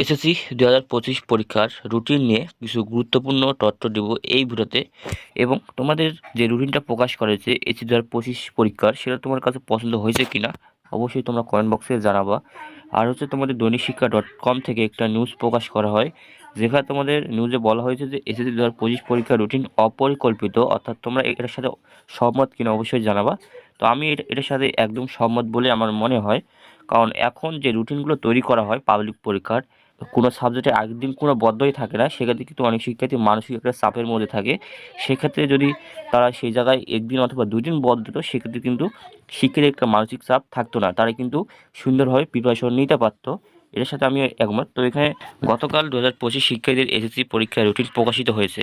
SSC দু হাজার পঁচিশ পরীক্ষার রুটিন নিয়ে কিছু গুরুত্বপূর্ণ তথ্য দেব এই ভিডিওতে। এবং তোমাদের যে রুটিনটা প্রকাশ করেছে এসএসসি দু হাজার পঁচিশ পরীক্ষার, সেটা তোমার কাছে পছন্দ হয়েছে কিনা, অবশ্যই তোমরা কমেন্ট বক্সে জানাবা। আর হচ্ছে তোমাদের দৈনিক শিক্ষা ডট কম থেকে একটা নিউজ প্রকাশ করা হয়, যেখানে তোমাদের নিউজে বলা হয়েছে যে এসএসসি দু হাজার পঁচিশ পরীক্ষার রুটিন অপরিকল্পিত, অর্থাৎ তোমরা এটার সাথে সহমত কিনা অবশ্যই জানাবা। তো আমি এটা এটার সাথে একদম সহমত বলে আমার মনে হয়। কারণ এখন যে রুটিনগুলো তৈরি করা হয় পাবলিক পরীক্ষার কোনো সাবজেক্টে আগের দিন কোনো বদ্ধই থাকে না, সেক্ষেত্রে কিন্তু অনেক শিক্ষার্থী মানসিক একটা চাপের মধ্যে থাকে। সেক্ষেত্রে যদি তারা সেই জায়গায় একদিন অথবা দুদিন বদ্ধ দিত সেক্ষেত্রে কিন্তু শিক্ষার্থীর একটা মানসিক চাপ থাকতো না। তারা কিন্তু সুন্দরভাবে প্রিপারেশন নিতে পারতো। এর সাথে আমি একমত। তো এখানে গতকাল দু হাজার পঁচিশ শিক্ষার্থীদের এসএসসি পরীক্ষার রুটিন প্রকাশিত হয়েছে।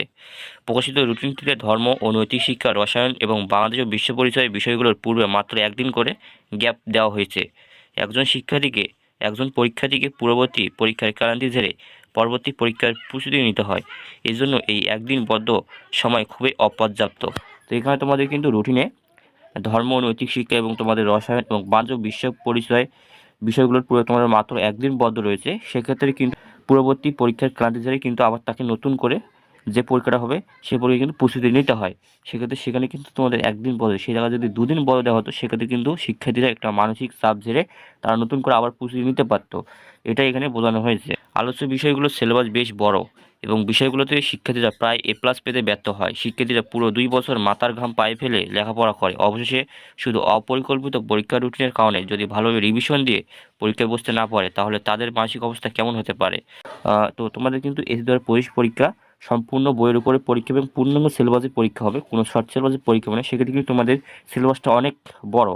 প্রকাশিত রুটিনটিতে ধর্ম ও নৈতিক শিক্ষা, রসায়ন এবং বাংলাদেশ ও বিশ্ব পরিচয় বিষয়গুলোর পূর্বে মাত্র একদিন করে গ্যাপ দেওয়া হয়েছে। একজন শিক্ষার্থীকে একজন পরীক্ষার্থীকে পূর্ববর্তী পরীক্ষার ক্লান্তি ঝেড়ে পরবর্তী পরীক্ষার প্রস্তুতি নিতে হয়। এজন্য এই একদিন বদ্ধ সময় খুবই অপর্যাপ্ত। তো এখানে তোমাদের কিন্তু রুটিনে ধর্ম, নৈতিক শিক্ষা এবং তোমাদের রসায়ন এবং বাণিজ্য বিশ্ব পরিচয় বিষয়গুলোর পুরো তোমাদের মাত্র একদিন বদ্ধ রয়েছে। সেক্ষেত্রে কিন্তু পূর্ববর্তী পরীক্ষার ক্লান্তি ঝেড়ে কিন্তু আবার তাকে নতুন করে যে পরীক্ষাটা হবে, সে পরীক্ষা কিন্তু প্রস্তুতি নিতে হয়। সেক্ষেত্রে সেখানে কিন্তু তোমাদের একদিন বলে সেই জায়গায় যদি দুদিন বদলে দেওয়া হতো, সেক্ষেত্রে কিন্তু শিক্ষার্থীরা একটা মানসিক চাপ ঝেড়ে তারা নতুন করে আবার প্রস্তুতি নিতে পারতো। এটা এখানে বোঝানো হয়েছে। আলোচ্য বিষয়গুলোর সিলেবাস বেশ বড় এবং বিষয়গুলোতে শিক্ষার্থীরা প্রায় এ প্লাস পেতে ব্যর্থ হয়। শিক্ষার্থীরা পুরো দুই বছর মাথার ঘাম পায়ে ফেলে লেখাপড়া করে। অবশেষে শুধু অপরিকল্পিত পরীক্ষা রুটিনের কারণে যদি ভালোভাবে রিভিশন দিয়ে পরীক্ষায় বসতে না পারে, তাহলে তাদের মানসিক অবস্থা কেমন হতে পারে? তো তোমাদের কিন্তু এস পঁচিশ পরীক্ষা সম্পূর্ণ বইয়ের উপরে পরীক্ষা এবং পূর্ণাঙ্গ সিলেবাসের পরীক্ষা হবে। কোনো শর্ট সিলেবাসের পরীক্ষা মানে সেক্ষেত্রে কিন্তু তোমাদের সিলেবাসটা অনেক বড়।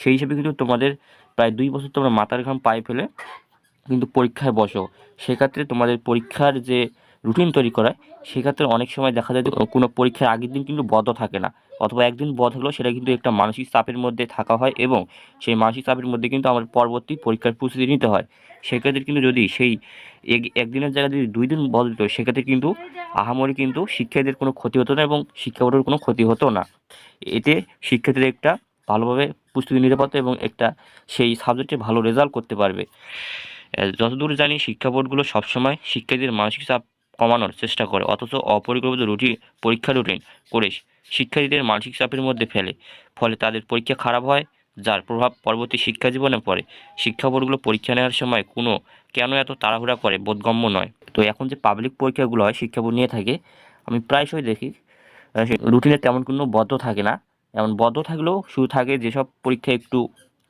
সেই হিসেবে কিন্তু তোমাদের প্রায় দুই বছর তোমরা মাথার ঘাম পায়ে ফেলে কিন্তু পরীক্ষায় বসো। সেক্ষেত্রে তোমাদের পরীক্ষার যে রুটিন তৈরি করায়, সেক্ষেত্রে অনেক সময় দেখা যায় যে, কোনো পরীক্ষার আগের দিন কিন্তু বদ্ধ থাকে না। অথবা একদিন বদ্ধ হলেও সেটা কিন্তু একটা মানসিক চাপের মধ্যে থাকা হয় এবং সেই মানসিক চাপের মধ্যে কিন্তু আমার পরবর্তী পরীক্ষার প্রস্তুতি নিতে হয়। সেক্ষেত্রে কিন্তু যদি সেই এক- একদিনের জায়গায় যদি দুই দিন বদল দিত, সেক্ষেত্রে কিন্তু আহামরি কিন্তু শিক্ষার্থীদের কোনো ক্ষতি হতো না এবং শিক্ষা বোর্ডের কোনো ক্ষতি হতো না। এতে শিক্ষার্থীদের একটা ভালোভাবে প্রস্তুতি নিতে পারতো এবং একটা সেই সাবজেক্টে ভালো রেজাল্ট করতে পারবে। যতদূর জানি শিক্ষা বোর্ডগুলো সবসময় শিক্ষার্থীদের মানসিক চাপ কমানোর চেষ্টা করে, অথচ অপরিকল্পিত রুটিন পরীক্ষা রুটিন করে শিক্ষার্থীদের মানসিক চাপের মধ্যে ফেলে। ফলে তাদের পরীক্ষা খারাপ হয়, যার প্রভাব পরবর্তী শিক্ষা জীবনে পড়ে। শিক্ষা বোর্ডগুলো পরীক্ষা নেওয়ার সময় কোনো কেন এত তাড়াহুড়া করে? বোধগম্য নয়। তো এখন যে পাবলিক পরীক্ষাগুলো হয়, শিক্ষা বোর্ড নিয়ে থাকে, আমি প্রায়শই দেখি রুটিনে তেমন কোনো বদ্ধ থাকে না। এমন বদ্ধ থাকলেও শুধু থাকে যেসব পরীক্ষা একটু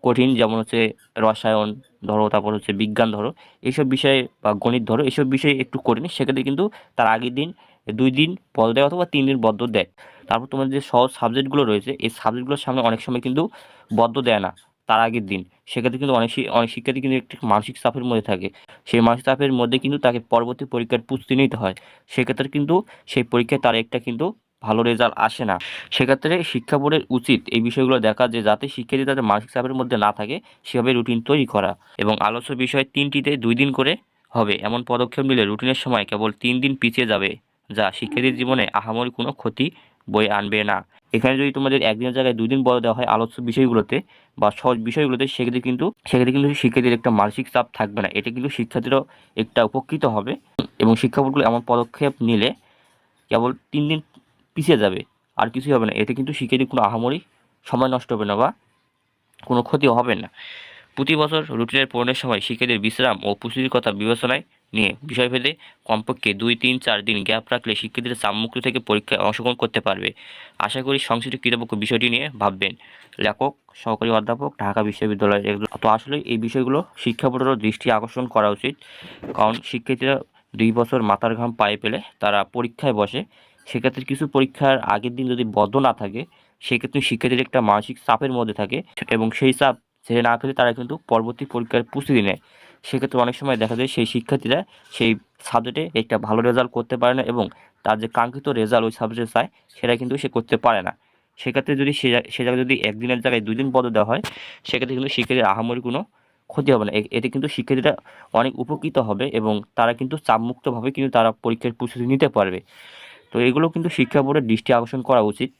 কঠিন, যেমন হচ্ছে রসায়ন ধরো, তারপর হচ্ছে বিজ্ঞান ধরো, এইসব বিষয়ে বা গণিত ধরো, এইসব বিষয়ে একটু কঠিন সেক্ষেত্রে কিন্তু তার আগের দিন দুই দিন বদ্ধ দেয় অথবা তিন দিন বদ্ধ দেয়। তারপর তোমাদের যে সহজ সাবজেক্টগুলো রয়েছে, এই সাবজেক্টগুলোর সামনে অনেক সময় কিন্তু বদ্ধ দেয় না তার আগের দিন। সেক্ষেত্রে কিন্তু অনেক অনেক শিক্ষার্থী কিন্তু একটি মানসিক চাপের মধ্যে থাকে। সেই মানসিক চাপের মধ্যে কিন্তু তাকে পরবর্তী পরীক্ষার প্রস্তুতি নিতে হয়। সেক্ষেত্রে কিন্তু সেই পরীক্ষায় তার একটা কিন্তু ভালো রেজাল্ট আসে না। সেক্ষেত্রে শিক্ষা বোর্ডের উচিত এই বিষয়গুলো দেখা যে, যাতে শিক্ষার্থী তাদের মানসিক চাপের মধ্যে না থাকে, সেভাবে রুটিন তৈরি করা এবং আলোচ্য বিষয় তিনটিতে দুই দিন করে হবে। এমন পদক্ষেপ নিলে রুটিনের সময় কেবল তিন দিন পিছিয়ে যাবে, যা শিক্ষার্থীর জীবনে আহামরি কোনো ক্ষতি বয়ে আনবে না। এখানে যদি তোমাদের একদিনের জায়গায় দুই দিন বড় দেওয়া হয় আলোচ্য বিষয়গুলোতে বা সহজ বিষয়গুলোতে, সেক্ষেত্রে কিন্তু সেক্ষেত্রে কিন্তু শিক্ষার্থীদের একটা মানসিক চাপ থাকবে না। এটা কিন্তু শিক্ষার্থীরাও একটা উপকৃত হবে এবং শিক্ষা বোর্ডগুলো এমন পদক্ষেপ নিলে কেবল তিন দিন পিছিয়ে যাবে, আর কিছুই হবে না। এতে কিন্তু শিক্ষার্থীর কোনো আহামরি সময় নষ্ট হবে না বা কোনো ক্ষতি হবে না। প্রতি বছর রুটিনের পূরণের সময় শিক্ষার্থীদের বিশ্রাম ও প্রস্তুতির কথা বিবেচনায় নিয়ে বিষয়ভেদে কমপক্ষে দুই, তিন, চার দিন গ্যাপ রাখলে শিক্ষার্থীরা চাপমুক্ত থেকে পরীক্ষায় অংশগ্রহণ করতে পারবে। আশা করি সংশ্লিষ্ট কৃতপক্ষ বিষয়টি নিয়ে ভাববেন। লেখক, সহকারী অধ্যাপক, ঢাকা বিশ্ববিদ্যালয় এগুলো- তো আসলে এই বিষয়গুলো শিক্ষা বোর্ডেরও দৃষ্টি আকর্ষণ করা উচিত। কারণ শিক্ষার্থীরা দুই বছর মাথার ঘাম পায়ে পেলে তারা পরীক্ষায় বসে সেক্ষেত্রে কিছু পরীক্ষার আগের দিন যদি বদ্ধ না থাকে, সেক্ষেত্রে শিক্ষার্থীর একটা মানসিক চাপের মধ্যে থাকে এবং সেই চাপ ছেড়ে না ফেলে তারা কিন্তু পরবর্তী পরীক্ষার প্রস্তুতি নেয়। সেক্ষেত্রে অনেক সময় দেখা যায় সেই শিক্ষার্থীরা সেই সাবজেক্টে একটা ভালো রেজাল্ট করতে পারে না এবং তার যে কাঙ্ক্ষিত রেজাল্ট ওই সাবজেক্টে চায়, সেটা কিন্তু সে করতে পারে না। সেক্ষেত্রে যদি সে জায়গায় যদি একদিনের জায়গায় দুই দিন বদ্ধ দেওয়া হয়, সেক্ষেত্রে কিন্তু শিক্ষার্থীর আহামরি কোনো ক্ষতি হবে না। এতে কিন্তু শিক্ষার্থীরা অনেক উপকৃত হবে এবং তারা কিন্তু চাপমুক্তভাবে কিন্তু তারা পরীক্ষার প্রস্তুতি নিতে পারবে। তো এগুলো কিন্তু শিক্ষা বোর্ডের দৃষ্টি আকর্ষণ করা উচিত।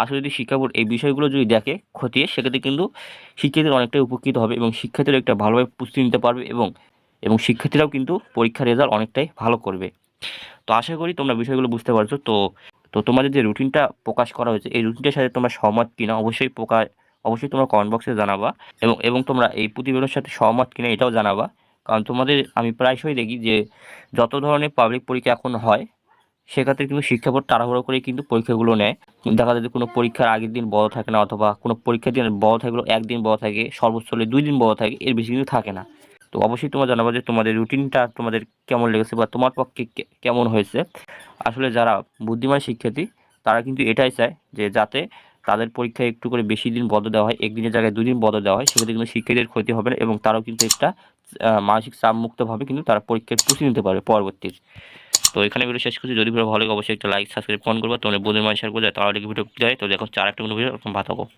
আসলে যদি শিক্ষা বোর্ড এই বিষয়গুলো যদি দেখে খতিয়ে, সেক্ষেত্রে কিন্তু শিক্ষার্থীদের অনেকটাই উপকৃত হবে এবং শিক্ষার্থীরা একটা ভালোভাবে প্রস্তুতি নিতে পারবে এবং এবং শিক্ষার্থীরাও কিন্তু পরীক্ষার রেজাল্ট অনেকটাই ভালো করবে। তো আশা করি তোমরা বিষয়গুলো বুঝতে পারছ। তো তো তোমাদের যে রুটিনটা প্রকাশ করা হয়েছে, এই রুটিনটার সাথে তোমরা সহমত কিনা অবশ্যই প্রকাশ, অবশ্যই তোমরা কমেন্ট বক্সে জানাবা এবং এবং তোমরা এই প্রতিবেদনের সাথে সহমত কিনা এটাও জানাবা। কারণ তোমাদের আমি প্রায়শই দেখি যে, যত ধরনের পাবলিক পরীক্ষা এখন হয় সেক্ষেত্রে কিন্তু শিক্ষা বোর্ড তাড়াহুড়ো করে কিন্তু পরীক্ষাগুলো নেয়। দেখা যায় যে কোনো পরীক্ষার আগের দিন বড় থাকে না অথবা কোনো পরীক্ষার দিন বড় থাকলেও একদিন বড় থাকে, সর্বোচ্চ হলে দুই দিন বড় থাকে, এর বেশি কিন্তু থাকে না। তো অবশ্যই তোমার জানাব যে তোমাদের রুটিনটা তোমাদের কেমন লেগেছে বা তোমার পক্ষে কেমন হয়েছে। আসলে যারা বুদ্ধিমান শিক্ষার্থী, তারা কিন্তু এটাই চায় যে যাতে তাদের পরীক্ষায় একটু করে বেশি দিন বদল দেওয়া হয়, একদিনের জায়গায় দুদিন বদ দেওয়া হয়, সেক্ষেত্রে কিন্তু শিক্ষার্থীদের ক্ষতি হবে না এবং তারাও কিন্তু একটা মানসিক চাপমুক্তভাবে কিন্তু তারা পরীক্ষায় পুষি নিতে পারবে পরবর্তীর। তো এখানে ভিডিও শেষ করছি। যদি ভিডিও ভালো লাগে অবশ্যই একটা লাইক সাবস্ক্রাইব ফোন করব। তোমাদের বন্ধুর মানে শেয়ার করে যায় তারা ভিডিও যায়। তো দেখো, চার একটা ভিডিও ভালো